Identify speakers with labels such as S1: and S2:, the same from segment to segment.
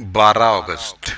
S1: बारा ऑगस्ट.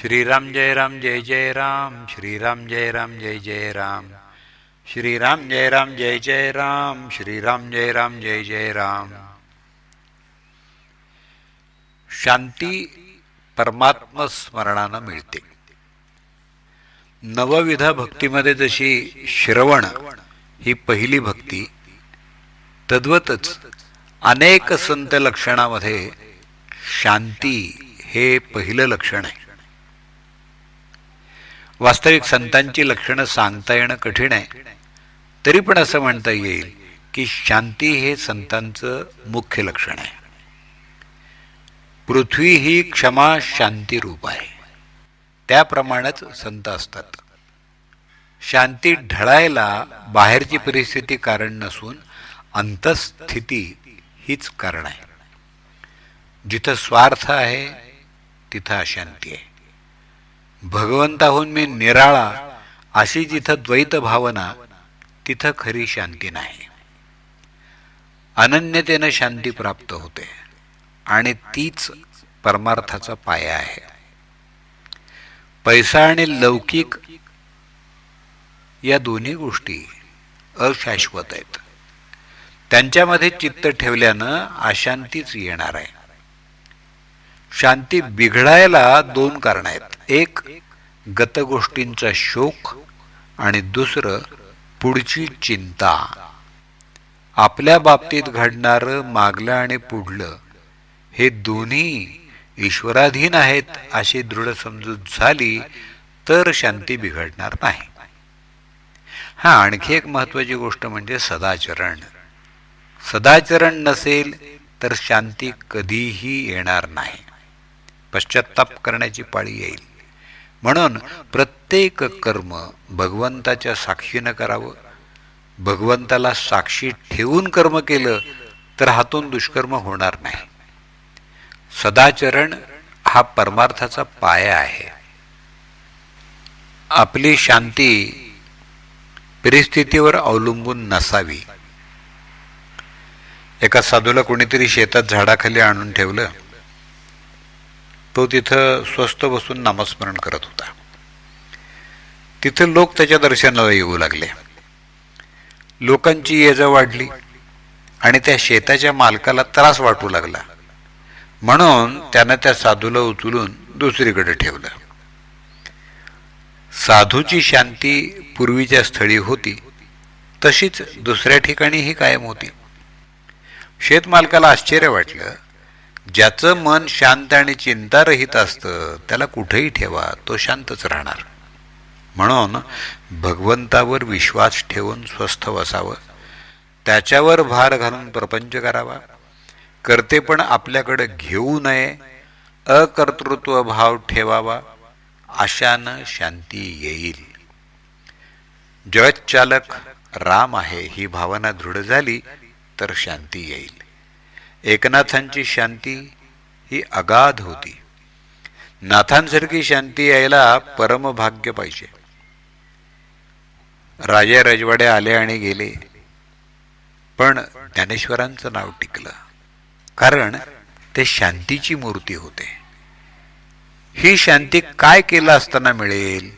S1: श्रीराम जय राम जय जय राम. श्रीराम जय राम जय जय राम. श्रीराम जय राम जय जय राम. श्रीराम जय राम जय जय राम. शांती परमात्म स्मरणानं मिळते. नवविध भक्तीमध्ये जशी श्रवण ही पहिली भक्ती तद्वतच अनेक संत लक्षणामध्ये शांती हे पहिलं लक्षण आहे. वास्तविक संतांची लक्षणं सांगता येणं कठीण आहे. तरी पण असं म्हणता येईल की शांती हे संतांचं मुख्य लक्षण आहे. पृथ्वी ही क्षमा शांती रूप आहे. त्याप्रमाणेच संत असतात. शांती ढळायला बाहेरची परिस्थिती कारण नसून अंतस्थिती हीच कारण आहे. जिथं स्वार्थ आहे तिथं अशांती आहे. भगवंताहून मी निराळा अशी जिथं द्वैत भावना तिथं खरी शांती नाही. अनन्यतेनं शांती प्राप्त होते आणि तीच परमार्थाचा पाया आहे. पैसा आणि लौकिक या दोन्ही गोष्टी अशाश्वत आहेत. त्यांच्यामध्ये चित्त ठेवल्यानं अशांतीच येणार आहे. शांती बिघडायला दोन कारण आहेत. एक गतगोष्टींचा शोक आणि दुसरं पुढची चिंता. आपल्या बाबतीत घडणारं मागलं आणि पुढलं हे दोन्ही ईश्वराधीन आहेत अशी दृढ समजूत झाली तर शांती बिघडणार नाही. हा आणखी एक महत्वाची गोष्ट म्हणजे सदाचरण. सदाचरण नसेल तर शांती कधीही येणार नाही. पश्चाताप करण्याची पाळी येईल. म्हणून प्रत्येक कर्म भगवंताच्या साक्षीनं करावं. भगवंताला साक्षी ठेवून कर्म केलं तर हातून दुष्कर्म होणार नाही. सदाचरण हा परमार्थाचा पाया आहे. आपली शांती परिस्थितीवर अवलंबून नसावी. एका साधूला कोणीतरी शेतात झाडाखाली आणून ठेवलं. तो तिथं स्वस्त बसून नामस्मरण करत होता. तिथं लोक त्याच्या दर्शनाला येऊ लागले. लोकांची ये वाढली आणि त्या शेताच्या मालकाला त्रास वाटू लागला. म्हणून त्यानं त्या साधूला उचलून दुसरीकडे ठेवलं. साधूची शांती पूर्वीच्या स्थळी होती. तशीच दुसऱ्या ठिकाणीही कायम होती. शेतमालकाला आश्चर्य वाटलं ज्याचं मन शांत आणि चिंतारहित असतं त्याला कुठेही ठेवा तो शांतच राहणार. म्हणून भगवंतावर विश्वास ठेवून स्वस्थ बसावं. त्याच्यावर भार घालून प्रपंच करावा. करते पण आपल्याकडे घेऊ नये अकर्तृत्व भाव ठेवावा अशानं शांती येईल. जगच्चालक राम आहे ही भावना दृढ झाली तर शांती येईल. एकनाथांची शांती ही अगाध होती. नाथांसारखी शांती यायला परमभाग्य पाहिजे. राजा रजवाडे आले आणि गेले. पण ज्ञानेश्वरांचं नाव टिकलं. कारण ते शांतीची मूर्ती होते. ही शांती काय केलं असताना मिळेल?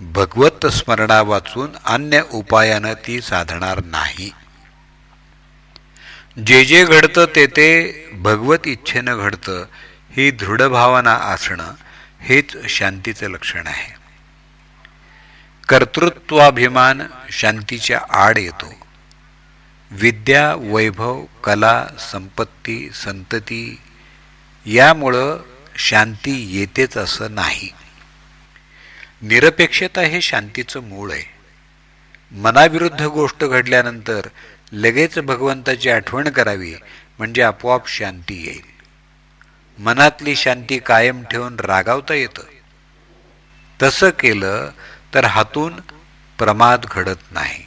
S1: भगवत स्मरणा वाचून अन्य उपायानं ती साधणार नाही. जे जे घडतं ते ते भगवत इच्छेनं घडतं ही दृढ भावना असणं हेच शांतीचं लक्षण आहे. कर्तृत्वाभिमान शांतीच्या आड येतो. विद्या वैभव कला संपत्ती संतती यामुळं शांती येतेच असं नाही. निरपेक्षता हे शांतीचं मूळ आहे. मनाविरुद्ध गोष्ट घडल्यानंतर लगेच भगवंताची आठवण करावी म्हणजे आपोआप शांती येईल. मनातली शांती कायम ठेवून रागावता येतं. तसं केलं तर हातून प्रमाद घडत नाही.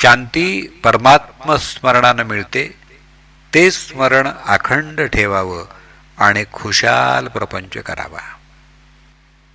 S1: शांती परमात्म स्मरणानं मिळते ते स्मरण अखंड ठेवावं आणि खुशाल प्रपंच करावा.